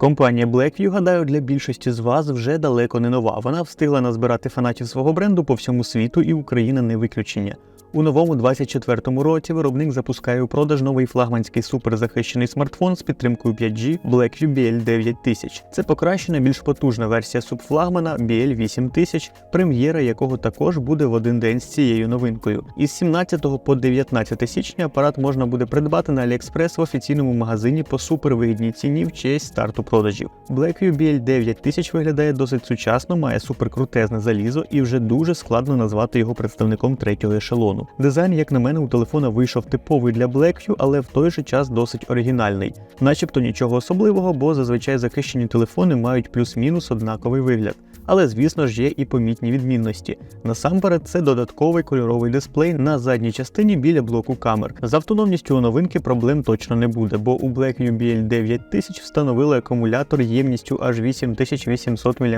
Компанія Blackview, гадаю, для більшості з вас вже далеко не нова. Вона встигла назбирати фанатів свого бренду по всьому світу, і Україна не виключення. У новому 24-му році виробник запускає у продаж новий флагманський суперзахищений смартфон з підтримкою 5G Blackview BL9000. Це покращена, більш потужна версія субфлагмана BL8000, прем'єра якого також буде в один день з цією новинкою. Із 17 по 19 січня апарат можна буде придбати на AliExpress в офіційному магазині по супервигідній ціні в честь старту продажів. Blackview BL9000 виглядає досить сучасно, має суперкрутезне залізо і вже дуже складно назвати його представником третього ешелону. Дизайн, як на мене, у телефона вийшов типовий для Blackview, але в той же час досить оригінальний. Начебто нічого особливого, бо зазвичай захищені телефони мають плюс-мінус однаковий вигляд. Але звісно ж є і помітні відмінності. Насамперед, це додатковий кольоровий дисплей на задній частині біля блоку камер. З автономністю у новинки проблем точно не буде, бо у Blackview BL9000 встановили акумулятор ємністю аж 8800 мАч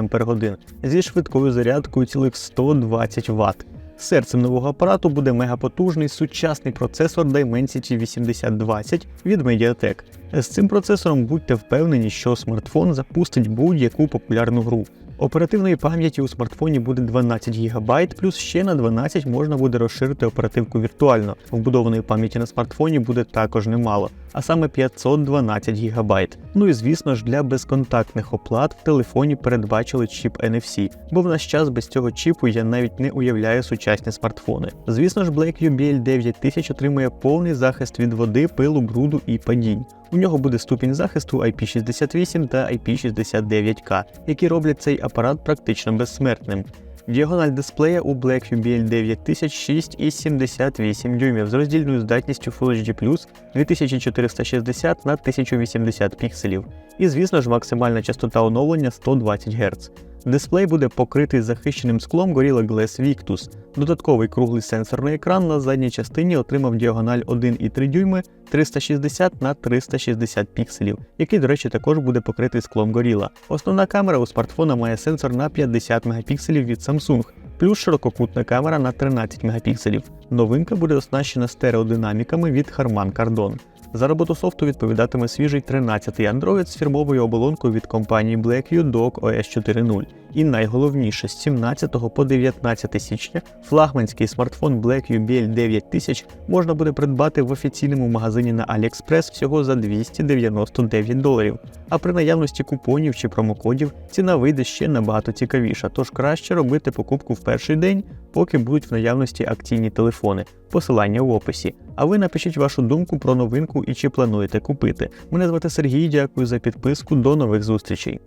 зі швидкою зарядкою цілих 120 Вт. Серцем нового апарату буде мегапотужний сучасний процесор Dimensity 8020 від Mediatek. З цим процесором будьте впевнені, що смартфон запустить будь-яку популярну гру. Оперативної пам'яті у смартфоні буде 12 ГБ, плюс ще на 12 можна буде розширити оперативку віртуально. Вбудованої пам'яті на смартфоні буде також немало, а саме 512 ГБ. Ну і звісно ж для безконтактних оплат в телефоні передбачили чіп NFC, бо в наш час без цього чіпу я навіть не уявляю сучасні смартфони. Звісно ж, Blackview BL9000 отримує повний захист від води, пилу, бруду і падінь. У нього буде ступінь захисту IP68 та IP69K, які роблять цей апарат практично безсмертним. Діагональ дисплея у Blackview BL9000 6,78 дюймів з роздільною здатністю Full HD+, 2460 на 1080 пікселів. І звісно ж максимальна частота оновлення 120 Гц. Дисплей буде покритий захищеним склом Gorilla Glass Victus. Додатковий круглий сенсорний екран на задній частині отримав діагональ 1,3 дюйми 360 на 360 пікселів, який, до речі, також буде покритий склом Gorilla. Основна камера у смартфона має сенсор на 50 мегапікселів від Samsung, плюс ширококутна камера на 13 мегапікселів. Новинка буде оснащена стереодинаміками від Harman Kardon. За роботу софту відповідатиме свіжий 13-й Android з фірмовою оболонкою від компанії Blackview Dock OS 4.0. І найголовніше, з 17 по 19 січня флагманський смартфон Blackview BL9000 можна буде придбати в офіційному магазині на AliExpress всього за 299 доларів. А при наявності купонів чи промокодів ціна вийде ще набагато цікавіша, тож краще робити покупку в перший день, поки будуть в наявності акційні телефони. Посилання в описі. А ви напишіть вашу думку про новинку і чи плануєте купити. Мене звати Сергій, дякую за підписку. До нових зустрічей.